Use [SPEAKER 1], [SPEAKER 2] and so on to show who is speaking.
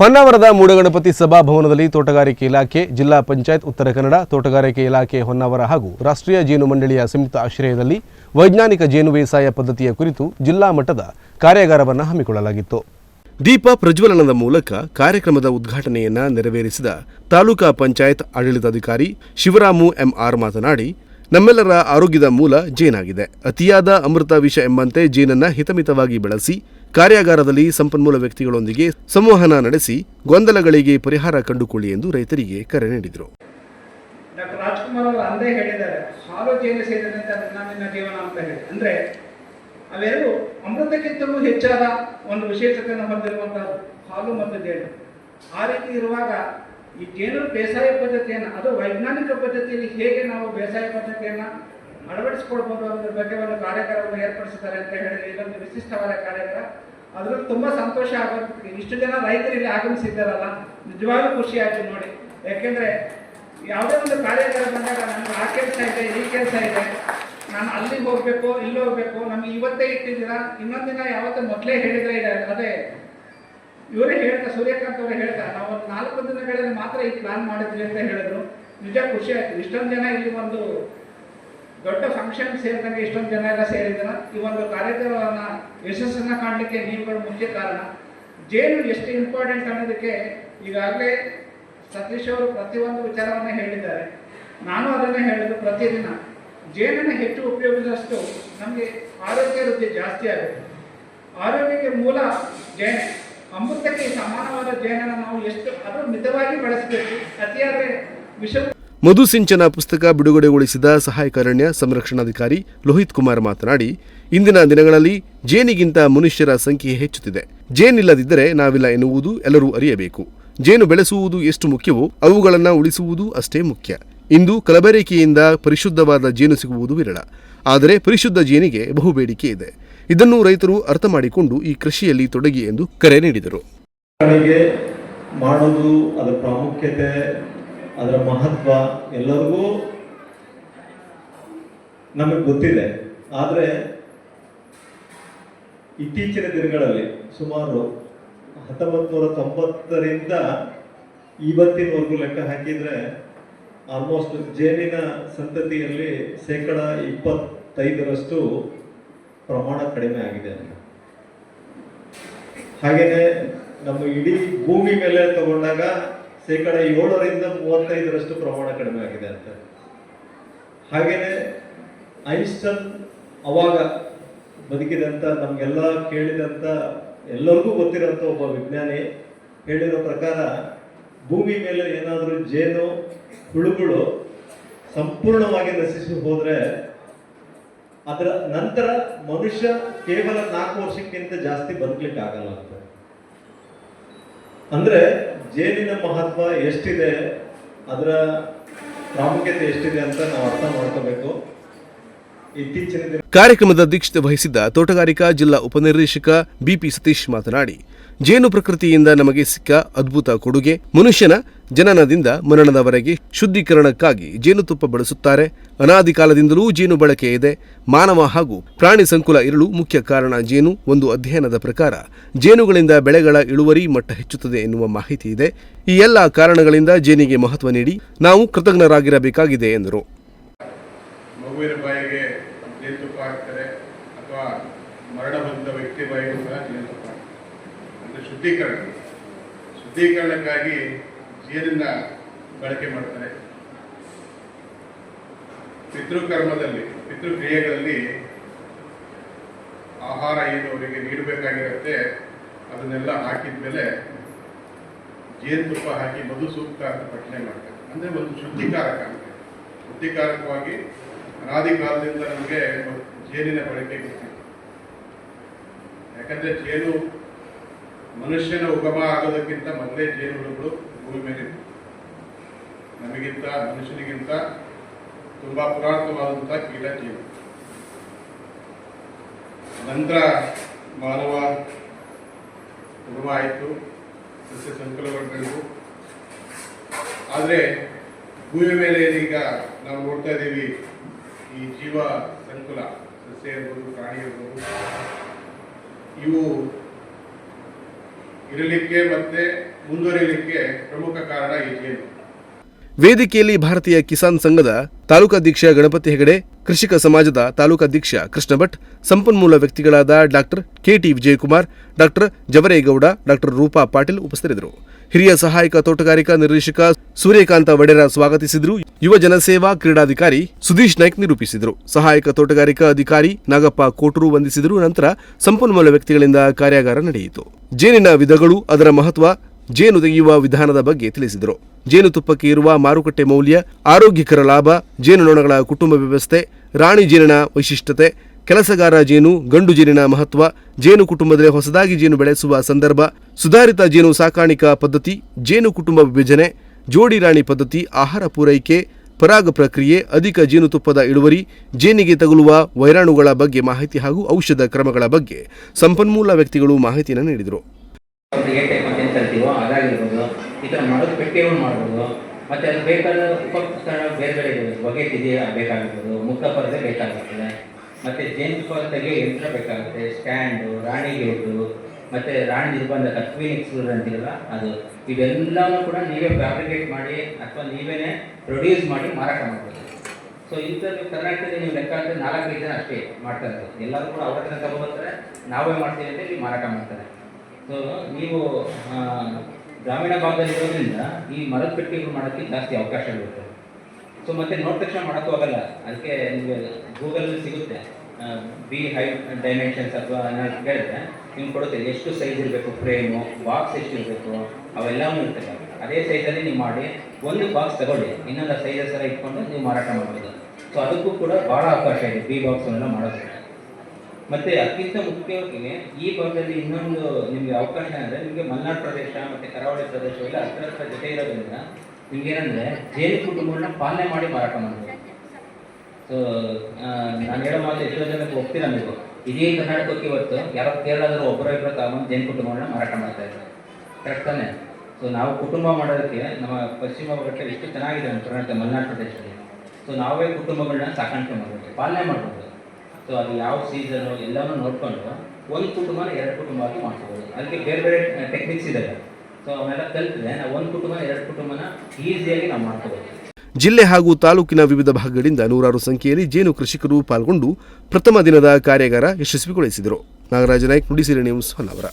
[SPEAKER 1] ಹೊನ್ನಾವರದ ಮೂಡಗಣಪತಿ ಸಭಾಭವನದಲ್ಲಿ ತೋಟಗಾರಿಕೆ ಇಲಾಖೆ, ಜಿಲ್ಲಾ ಪಂಚಾಯತ್, ಉತ್ತರ ಕನ್ನಡ ತೋಟಗಾರಿಕೆ ಇಲಾಖೆ, ಹೊನ್ನಾವರ ಹಾಗೂ ರಾಷ್ಟ್ರೀಯ ಜೇನು ಮಂಡಳಿಯ ಸಂಯುಕ್ತ ಆಶ್ರಯದಲ್ಲಿ ವೈಜ್ಞಾನಿಕ ಜೇನು ಬೇಸಾಯ ಪದ್ಧತಿಯ ಕುರಿತು ಜಿಲ್ಲಾ ಮಟ್ಟದ ಕಾರ್ಯಾಗಾರವನ್ನು ಹಮ್ಮಿಕೊಳ್ಳಲಾಗಿತ್ತು. ದೀಪ ಪ್ರಜ್ವಲನದ ಮೂಲಕ ಕಾರ್ಯಕ್ರಮದ ಉದ್ಘಾಟನೆಯನ್ನ ನೆರವೇರಿಸಿದ ತಾಲೂಕಾ ಪಂಚಾಯತ್ ಆಡಳಿತಾಧಿಕಾರಿ ಶಿವರಾಮು ಎಂಆರ್ ಮಾತನಾಡಿ ನಮ್ಮೆಲ್ಲರ ಆರೋಗ್ಯದ ಮೂಲ ಜೇನಾಗಿದೆ. ಅತಿಯಾದ ಅಮೃತ ವಿಷ ಎಂಬಂತೆ ಜೇನನ್ನು ಹಿತಮಿತವಾಗಿ ಬಳಸಿ, ಕಾರ್ಯಾಗಾರದಲ್ಲಿ ಸಂಪನ್ಮೂಲ ವ್ಯಕ್ತಿಗಳೊಂದಿಗೆ ಸಂವಹನ ನಡೆಸಿ, ಗೊಂದಲಗಳಿಗೆ ಪರಿಹಾರ ಕಂಡುಕೊಳ್ಳಿ ಎಂದು ರೈತರಿಗೆ ಕರೆ ನೀಡಿದರು.
[SPEAKER 2] ಅವೆರಡು ಅಮೃತಕ್ಕಿಂತಲೂ ಹೆಚ್ಚಾದ ಒಂದು ವಿಶೇಷತೆಯನ್ನು ಹೊಂದಿರುವಂತಹ ಹಾಲು ಮತ್ತು ಜೇನು. ಆ ರೀತಿ ಇರುವಾಗ ಈ ಬೇಸಾಯ ಪದ್ಧತಿಯನ್ನು, ಅದು ವೈಜ್ಞಾನಿಕ ಪದ್ಧತಿಯಲ್ಲಿ ಹೇಗೆ ನಾವು ಬೇಸಾಯ ಪದ್ಧತಿಯನ್ನು ಅಳವಡಿಸಿಕೊಳ್ಬೋದು ಅನ್ನೋದ್ರ ಬಗ್ಗೆ ಒಂದು ಕಾರ್ಯಕ್ರಮವನ್ನು ಏರ್ಪಡಿಸಿದ್ದಾರೆ ಅಂತ ಹೇಳಿದ್ರೆ ಇದೊಂದು ವಿಶಿಷ್ಟವಾದ ಕಾರ್ಯಕ್ರಮ. ಅದರಲ್ಲಿ ತುಂಬಾ ಸಂತೋಷ ಆಗುತ್ತೆ ಇಷ್ಟು ಜನ ರೈತರು ಇಲ್ಲಿ ಆಗಮಿಸಿದ್ದಾರಲ್ಲ, ನಿಜವಾಗ್ಲೂ ಖುಷಿ ಆಯ್ತು ನೋಡಿ. ಯಾಕೆಂದರೆ ಯಾವುದೇ ಒಂದು ಕಾರ್ಯಕ್ರಮ ಬಂದಾಗ ನನಗೆ ಆ ಕೆಲಸ ಇದೆ, ಈ ಕೆಲಸ ಇದೆ. ನಾನು ಅಲ್ಲಿಗೆ ಹೋಗಬೇಕು ಇಲ್ಲಿ ಹೋಗ್ಬೇಕು ನಮ್ಗೆ ಇವತ್ತೇ ಇಟ್ಟಿದ್ದೀರಾ? ಇನ್ನೊಂದು ದಿನ ಯಾವತ್ತೂ ಮೊದಲೇ ಹೇಳಿದ್ರೆ ಇದೆ. ಅದೇ ಇವರೇ ಹೇಳ್ತಾ ಸೂರ್ಯಕಾಂತ್ ಅವರೇ ಹೇಳ್ತಾ ನಾವು ಒಂದು ನಾಲ್ಕು ದಿನಗಳಲ್ಲಿ ಮಾತ್ರ ಈ ಪ್ಲಾನ್ ಮಾಡಿದ್ವಿ ಅಂತ ಹೇಳಿದ್ರು. ನಿಜ ಖುಷಿ ಆಯ್ತು. ಇಷ್ಟೊಂದು ಜನ ಇಲ್ಲಿ ಒಂದು ದೊಡ್ಡ ಫಂಕ್ಷನ್ ಸೇರಿದಂಗೆ ಇಷ್ಟೊಂದು ಜನ ಎಲ್ಲ ಸೇರಿದ್ರ ಈ ಒಂದು ಕಾರ್ಯಕ್ರಮವನ್ನು ಯಶಸ್ಸನ್ನು ಕಾಣಲಿಕ್ಕೆ ನೀವುಗಳು ಮುಖ್ಯ ಕಾರಣ. ಜೇನು ಎಷ್ಟು ಇಂಪಾರ್ಟೆಂಟ್ ಅನ್ನೋದಕ್ಕೆ ಈಗಾಗಲೇ ಸತೀಶ್ ಅವರು ಪ್ರತಿಯೊಂದು ವಿಚಾರವನ್ನು ಹೇಳಿದ್ದಾರೆ. ನಾನು ಅದನ್ನೇ ಹೇಳಿದ್ದು ಪ್ರತಿದಿನ. ಜೇನನ್ನು ಹೆಚ್ಚು ಉಪಯೋಗಿಸಿದಷ್ಟು ನಮಗೆ ಆರೋಗ್ಯ ವೃದ್ಧಿ ಜಾಸ್ತಿ ಆಗುತ್ತೆ. ಆರೋಗ್ಯಕ್ಕೆ ಮೂಲ ಜೇನೆ. ಅಮೃತಕ್ಕೆ ಸಮಾನವಾದ ಜೇನನ್ನು ನಾವು ಎಷ್ಟು ಅದು ಮಿತವಾಗಿ ಬಳಸಬೇಕು. ಅತಿಯಾದ ವಿಷ
[SPEAKER 1] ಮಧುಸಿಂಚನ ಪುಸ್ತಕ ಬಿಡುಗಡೆಗೊಳಿಸಿದ ಸಹಾಯಕ ಅರಣ್ಯ ಸಂರಕ್ಷಣಾಧಿಕಾರಿ ಲೋಹಿತ್ ಕುಮಾರ್ ಮಾತನಾಡಿ, ಇಂದಿನ ದಿನಗಳಲ್ಲಿ ಜೇನಿಗಿಂತ ಮನುಷ್ಯರ ಸಂಖ್ಯೆ ಹೆಚ್ಚುತ್ತಿದೆ. ಜೇನಿಲ್ಲದಿದ್ದರೆ ನಾವಿಲ್ಲ ಎನ್ನುವುದು ಎಲ್ಲರೂ ಅರಿಯಬೇಕು. ಜೇನು ಬೆಳೆಸುವುದು ಎಷ್ಟು ಮುಖ್ಯವೋ ಅವುಗಳನ್ನು ಉಳಿಸುವುದು ಅಷ್ಟೇ ಮುಖ್ಯ. ಇಂದು ಕಲಬೆರಕೆಯಿಂದ ಪರಿಶುದ್ಧವಾದ ಜೇನು ಸಿಗುವುದು ವಿರಳ. ಆದರೆ ಪರಿಶುದ್ಧ ಜೇನಿಗೆ ಬಹು ಬೇಡಿಕೆ ಇದೆ. ಇದನ್ನು ರೈತರು ಅರ್ಥ ಮಾಡಿಕೊಂಡು ಈ ಕೃಷಿಯಲ್ಲಿ ತೊಡಗಿ ಎಂದು ಕರೆ ನೀಡಿದರು.
[SPEAKER 3] ಮಾಡೋದು ಅದರ ಪ್ರಾಮುಖ್ಯತೆ, ಅದರ ಮಹತ್ವ ಎಲ್ಲರಿಗೂ ನಮಗೆ ಗೊತ್ತಿದೆ. ಆದರೆ ಇತ್ತೀಚಿನ ದಿನಗಳಲ್ಲಿ ಸುಮಾರು ಹತ್ತೊಂಬತ್ತು ನೂರ ತೊಂಬತ್ತರಿಂದ ಇವತ್ತಿನವರೆಗೂ ಲೆಕ್ಕ ಹಾಕಿದರೆ ಆಲ್ಮೋಸ್ಟ್ ಜೇನಿನ ಸಂತತಿಯಲ್ಲಿ ಶೇಕಡ ಇಪ್ಪತ್ತೈದರಷ್ಟು ಪ್ರಮಾಣ ಕಡಿಮೆ ಆಗಿದೆ ಅಂತ. ಹಾಗೆಯೇ ನಮ್ಮ ಇಡೀ ಭೂಮಿ ಮೇಲೆ ತಗೊಂಡಾಗ ಶೇಕಡ ಏಳರಿಂದ ಮೂವತ್ತೈದರಷ್ಟು ಪ್ರಮಾಣ ಕಡಿಮೆ ಆಗಿದೆ ಅಂತ. ಹಾಗೆಯೇ ಐನ್ಸ್ಟನ್ ಅವಾಗ ಬದುಕಿದಂಥ ನಮಗೆಲ್ಲ ಕೇಳಿದಂತ, ಎಲ್ಲರಿಗೂ ಗೊತ್ತಿರೋಂಥ ಒಬ್ಬ ವಿಜ್ಞಾನಿ ಹೇಳಿರೋ ಪ್ರಕಾರ ಭೂಮಿ ಮೇಲೆ ಏನಾದರೂ ಜೇನು, ಹುಳುಗಳು ಸಂಪೂರ್ಣವಾಗಿ ನಶಿಸಿ ಹೋದ್ರೆ ಅದರ ನಂತರ ಮನುಷ್ಯ ಕೇವಲ ನಾಲ್ಕು ವರ್ಷಕ್ಕಿಂತ ಜಾಸ್ತಿ ಬದುಕಲಿಕ್ಕೆ ಆಗಲ್ಲ ಅಂತ. ಅಂದ್ರೆ ಜೇನಿನ ಮಹತ್ವ ಎಷ್ಟಿದೆ, ಅದರ ಪ್ರಾಮುಖ್ಯತೆ ಎಷ್ಟಿದೆ ಅಂತ ನಾವು ಅರ್ಥ ಮಾಡ್ಕೋಬೇಕು.
[SPEAKER 1] ಕಾರ್ಯಕ್ರಮದ ಅಧ್ಯಕ್ಷತೆ ವಹಿಸಿದ್ದ ತೋಟಗಾರಿಕಾ ಜಿಲ್ಲಾ ಉಪನಿರ್ದೇಶಕ ಬಿಪಿ ಸತೀಶ್ ಮಾತನಾಡಿ, ಜೇನು ಪ್ರಕೃತಿಯಿಂದ ನಮಗೆ ಸಿಕ್ಕ ಅದ್ಭುತ ಕೊಡುಗೆ ಮನುಷ್ಯನ ಜನನದಿಂದ ಮರಣದವರೆಗೆ ಶುದ್ಧೀಕರಣಕ್ಕಾಗಿ ಜೇನುತುಪ್ಪ ಬಳಸುತ್ತಾರೆ. ಅನಾದಿ ಕಾಲದಿಂದಲೂ ಜೇನು ಬಳಕೆ ಇದೆ. ಮಾನವ ಹಾಗೂ ಪ್ರಾಣಿ ಸಂಕುಲ ಇರಲು ಮುಖ್ಯ ಕಾರಣ ಜೇನು. ಒಂದು ಅಧ್ಯಯನದ ಪ್ರಕಾರ, ಜೇನುಗಳಿಂದ ಬೆಳೆಗಳ ಇಳುವರಿ ಮಟ್ಟ ಹೆಚ್ಚುತ್ತದೆ ಎನ್ನುವ ಮಾಹಿತಿ ಇದೆ. ಈ ಎಲ್ಲ ಕಾರಣಗಳಿಂದ ಜೇನಿಗೆ ಮಹತ್ವ ನೀಡಿ ನಾವು ಕೃತಜ್ಞರಾಗಿರಬೇಕಾಗಿದೆ ಎಂದರು.
[SPEAKER 4] ಮಗುವಿನ ಬಾಯಿಗೆ ಜೇನುತುಪ್ಪ ಹಾಕ್ತಾರೆ ಅಥವಾ ಮರಣ ಹೊಂದಿದ ವ್ಯಕ್ತಿ ಬಾಯಿಗೂ ಸಹ ಜೇನುತುಪ್ಪ ಹಾಕ್ತಾರೆ ಅಂದರೆ ಶುದ್ಧೀಕರಣ. ಶುದ್ಧೀಕರಣಕ್ಕಾಗಿ ಜೇನನ್ನ ಬಳಕೆ ಮಾಡ್ತಾರೆ. ಪಿತೃಕರ್ಮದಲ್ಲಿ, ಪಿತೃಕ್ರಿಯೆಗಳಲ್ಲಿ ಆಹಾರ ಏನು ಅವರಿಗೆ ನೀಡಬೇಕಾಗಿರುತ್ತೆ, ಅದನ್ನೆಲ್ಲ ಹಾಕಿದ ಮೇಲೆ ಜೇನುತುಪ್ಪ ಹಾಕಿ ಮಧು ಸೂಕ್ತ ಅಂತ ಪಠನೆ ಮಾಡ್ತಾರೆ. ಅಂದರೆ ಒಂದು ಶುದ್ಧಿಕಾರಕ ಶುದ್ಧೀಕಾರಕವಾಗಿ ಅನಾದಿ ಕಾಲದಿಂದ ನಮಗೆ ಜೇನಿನ ಬಳಕೆ ಗೊತ್ತಿದೆ ಯಾಕಂದ್ರೆ ಜೇನು ಮನುಷ್ಯನ ಉಗಮ ಆಗೋದಕ್ಕಿಂತ ಮೊದಲೇ ಜೇನುಹುಳುಗಳು ಭೂಮಿ ಮೇಲೆ. ನಮಗಿಂತ, ಮನುಷ್ಯನಿಗಿಂತ ತುಂಬಾ ಪುರಾತನವಾದಂಥ ಕೀಟ ಜೇನು. ನಂತರ ಮಾನವ ಉಗಮ ಆಯಿತು ಸಸ್ಯ ಸಂಕುಲಗಳು ಆದರೆ ಭೂಮಿ ಮೇಲೆ ಈಗ ನಾವು ನೋಡ್ತಾ ಇದ್ದೀವಿ ಈ ಜೀವ ಸಂಕುಲ, ಸಸ್ಯ ಇರ್ಬೋದು, ಪ್ರಾಣಿ ಇರ್ಬೋದು, ಇವು ಇರಲಿಕ್ಕೆ ಮತ್ತೆ ಮುಂದುವರಿಯಲಿಕ್ಕೆ ಪ್ರಮುಖ ಕಾರಣ ಈ ಜೇನು
[SPEAKER 1] ವೇದಿಕೆಯಲ್ಲಿ ಭಾರತೀಯ ಕಿಸಾನ್ ಸಂಘದ ತಾಲೂಕಾಧ್ಯಕ್ಷ ಗಣಪತಿ ಹೆಗಡೆ, ಕೃಷಿಕ ಸಮಾಜದ ತಾಲೂಕಾಧ್ಯಕ್ಷ ಕೃಷ್ಣ ಭಟ್ ಸಂಪನ್ಮೂಲ ವ್ಯಕ್ತಿಗಳಾದ doctor KT Vijayakumar, doctor Javaregowda, doctor Roopa Patil ಉಪಸ್ಥಿತರಿದ್ದರು. ಹಿರಿಯ ಸಹಾಯಕ ತೋಟಗಾರಿಕಾ ನಿರ್ದೇಶಕ ಸೂರ್ಯಕಾಂತ ವಡೇರ ಸ್ವಾಗತಿಸಿದರು. ಯುವ ಜನಸೇವಾ ಕ್ರೀಡಾಧಿಕಾರಿ ಸುದೀಶ್ ನಾಯ್ಕ್ ನಿರೂಪಿಸಿದರು. ಸಹಾಯಕ ತೋಟಗಾರಿಕಾ ಅಧಿಕಾರಿ ನಾಗಪ್ಪ ಕೋಟೂರು ವಂದಿಸಿದರು. ನಂತರ ಸಂಪನ್ಮೂಲ ವ್ಯಕ್ತಿಗಳಿಂದ ಕಾರ್ಯಾಗಾರ ನಡೆಯಿತು. ಜೇನಿನ ವಿಧಗಳು, ಅದರ ಮಹತ್ವ, ಜೇನು ತೆಗೆಯುವ ವಿಧಾನದ ಬಗ್ಗೆ ತಿಳಿಸಿದರು. ಜೇನುತುಪ್ಪಕ್ಕೆ ಇರುವ ಮಾರುಕಟ್ಟೆ ಮೌಲ್ಯ, ಆರೋಗ್ಯಕರ ಲಾಭ ಜೇನುನೊಣಗಳ ಕುಟುಂಬ ವ್ಯವಸ್ಥೆ, ರಾಣಿ ಜೇನಿನ ವೈಶಿಷ್ಟ್ಯತೆ ಕೆಲಸಗಾರ ಜೇನು, ಗಂಡು ಜೇನಿನ ಮಹತ್ವ, ಜೇನು ಕುಟುಂಬದಲ್ಲಿ ಹೊಸದಾಗಿ ಜೇನು ಬೆಳೆಸುವ ಸಂದರ್ಭ, ಸುಧಾರಿತ ಜೇನು ಸಾಕಾಣಿಕಾ ಪದ್ಧತಿ, ಜೇನು ಕುಟುಂಬ ವಿಭಜನೆ, ಜೋಡಿ ರಾಣಿ ಪದ್ಧತಿ, ಆಹಾರ ಪೂರೈಕೆ, ಪರಾಗ ಪ್ರಕ್ರಿಯೆ, ಅಧಿಕ ಜೇನುತುಪ್ಪದ ಇಳುವರಿ, ಜೇನಿಗೆ ತಗುಲುವ ವೈರಾಣುಗಳ ಬಗ್ಗೆ ಮಾಹಿತಿ ಹಾಗೂ ಔಷಧ ಕ್ರಮಗಳ ಬಗ್ಗೆ ಸಂಪನ್ಮೂಲ ವ್ಯಕ್ತಿಗಳು ಮಾಹಿತಿಯನ್ನು ನೀಡಿದರು.
[SPEAKER 5] ಮತ್ತು ಬೇಕಾದ ಉಪಕರಣ ಬೇರೆ ಬೇರೆ ಬಗೆ ಬೇಕಾಗಿರ್ಬೋದು ಮುಕ್ತ ಪರದೆ ಬೇಕಾಗುತ್ತದೆ ಮತ್ತು ಜೇನುತುಪ್ಪ ತೆಗೆಯೋ ಯಂತ್ರ ಬೇಕಾಗುತ್ತೆ. ಸ್ಟ್ಯಾಂಡು, ರಾಣಿ ಗೇಟು, ಮತ್ತು ರಾಣಿ ನಿರ್ಬಂಧ ಎಕ್ಸ್ಪ್ಲೋರ್ ಅಂತಿರಲ್ಲ, ಅದು. ಇವೆಲ್ಲವೂ ಕೂಡ ನೀವೇ ಫ್ಯಾಬ್ರಿಕೇಟ್ ಮಾಡಿ ಅಥವಾ ನೀವೇ ಪ್ರೊಡ್ಯೂಸ್ ಮಾಡಿ ಮಾರಾಟ ಮಾಡ್ಬೋದು. ಸೊ ಇಂಥದ್ದು ಕರ್ನಾಟಕದಲ್ಲಿ ನೀವು ಲೆಕ್ಕ ಅಂದರೆ ನಾಲ್ಕೈದು ಜನ ಅಷ್ಟೇ ಮಾಡ್ತಾ ಎಲ್ಲರೂ ಕೂಡ ಅವ್ರ ಹತ್ರ ನಾವೇ ಮಾಡ್ತೀವಿ ಅಂತ ಇಲ್ಲಿ ಮಾರಾಟ ಮಾಡ್ತಾರೆ. ಸೊ ನೀವು ಗ್ರಾಮೀಣ ಭಾಗದಲ್ಲಿ ಇರೋದ್ರಿಂದ ಈ ಮರದ ಪೆಟ್ಟಿಗೆಗಳು ಮಾಡೋಕ್ಕೆ ಜಾಸ್ತಿ ಇರುತ್ತೆ. ಸೊ ಮತ್ತೆ ನೋಡಿದ ತಕ್ಷಣ ಮಾಡೋಕ್ಕೂ ಆಗಲ್ಲ. ಅದಕ್ಕೆ ನಿಮಗೆ ಗೂಗಲಲ್ಲಿ ಸಿಗುತ್ತೆ. ಬಿ ಹೈ ಡೈಮೆನ್ಷನ್ಸ್ ಅಥವಾ ಅನ್ನೋದು ಕೇಳಿದ್ರೆ ನಿಮ್ಗೆ ಕೊಡುತ್ತೆ ಎಷ್ಟು ಸೈಜ್ ಇರಬೇಕು ಫ್ರೇಮು ಬಾಕ್ಸ್ ಎಷ್ಟು ಇರಬೇಕು, ಅವೆಲ್ಲವೂ ಇರ್ತದೆ ಅದೇ ಸೈಜಲ್ಲಿ ನೀವು ಮಾಡಿ, ಒಂದು ಬಾಕ್ಸ್ ತಗೊಳ್ಳಿ. ಇನ್ನೊಂದು ಸೈಜಸ್ ಎಲ್ಲ ಇಟ್ಕೊಂಡು ನೀವು ಮಾರಾಟ ಮಾಡ್ಬೋದು. ಸೊ ಅದಕ್ಕೂ ಕೂಡ ಭಾಳ ಅವಕಾಶ ಇದೆ ಬಿ ಬಾಕ್ಸನ್ನೆಲ್ಲ ಮಾಡೋದಕ್ಕೆ. ಮತ್ತೆ ಅತ್ಯಂತ ಮುಖ್ಯವಾಗಿ ಈ ಭಾಗದಲ್ಲಿ ಇನ್ನೊಂದು ನಿಮಗೆ ಅವಕಾಶ ಅಂದರೆ ನಿಮಗೆ ಮಲೆನಾಡು ಪ್ರದೇಶ ಮತ್ತು ಕರಾವಳಿ ಪ್ರದೇಶ ಎಲ್ಲ ಹತ್ರ ಹತ್ರ ಜೊತೆ ಇರೋದ್ರಿಂದ ನಿಮ್ಗೆ ಜೇನು ಕುಟುಂಬಗಳನ್ನ ಪಾಲನೆ ಮಾಡಿ ಮಾರಾಟ ಮಾಡ್ಬೋದು. ಸೊ ನಾನು ಹೇಳೋ ಮಾತು ಎಷ್ಟೋ ಜನಕ್ಕೆ ಒಪ್ಪಿಲ್ಲ ನೀವು. ಇದೇ ಕರ್ನಾಟಕಕ್ಕೆ ಇವತ್ತು ಯಾರೋ ಕೇರಳದವರು ಒಬ್ಬರ ಇಬ್ಬರು ತಗೊಂಡು ಜೈನ್ ಕುಟುಂಬಗಳನ್ನ ಮಾರಾಟ ಮಾಡ್ತಾ ಇದ್ದಾರೆ. ಕರೆಕ್ಟ್ ತಾನೆ? ಸೊ ನಾವು ಕುಟುಂಬ ಮಾಡೋದಕ್ಕೆ ನಮ್ಮ ಪಶ್ಚಿಮ ಘಟ್ಟ ಎಷ್ಟು ಚೆನ್ನಾಗಿದೆ ನಮ್ಮ ಕರ್ನಾಟಕ, ಮಲೆನಾಡು ಪ್ರದೇಶದಲ್ಲಿ. ಸೊ ನಾವೇ ಕುಟುಂಬಗಳನ್ನ ಸಾಕಾಣಿಕೆ ಮಾಡಬೇಕು, ಪಾಲನೆ ಮಾಡ್ಬೋದು ಸೊ ಅದು ಯಾವ ಸೀಸನು ಎಲ್ಲನೂ ನೋಡಿಕೊಂಡು ಒಂದು ಕುಟುಂಬನ ಎರಡು ಕುಟುಂಬ ಆಗಿ ಮಾಡ್ಕೋಬೋದು. ಅದಕ್ಕೆ ಬೇರೆ ಬೇರೆ ಟೆಕ್ನಿಕ್ಸ್ ಇದೆ ಸೊ ಅವನ್ನೆಲ್ಲ ಕಲ್ತಿದೆ ನಾವು ಒಂದು ಕುಟುಂಬನ, ಎರಡು ಕುಟುಂಬನ ಈಸಿಯಾಗಿ ನಾವು ಮಾಡ್ಕೋಬೋದು.
[SPEAKER 1] ಜಿಲ್ಲೆ ಹಾಗೂ ತಾಲೂಕಿನ ವಿವಿಧ ಭಾಗಗಳಿಂದ ನೂರಾರು ಸಂಖ್ಯೆಯಲ್ಲಿ ಜೇನು ಕೃಷಿಕರು ಪಾಲ್ಗೊಂಡು ಪ್ರಥಮ ದಿನದ ಕಾರ್ಯಾಗಾರ ಯಶಸ್ವಿಗೊಳಿಸಿದರು. ನಾಗರಾಜ ನಾಯ್ಕ್ ನುಡಿಸಿರಿ ನ್ಯೂಸ್ ಹೊನ್ನಾವರ.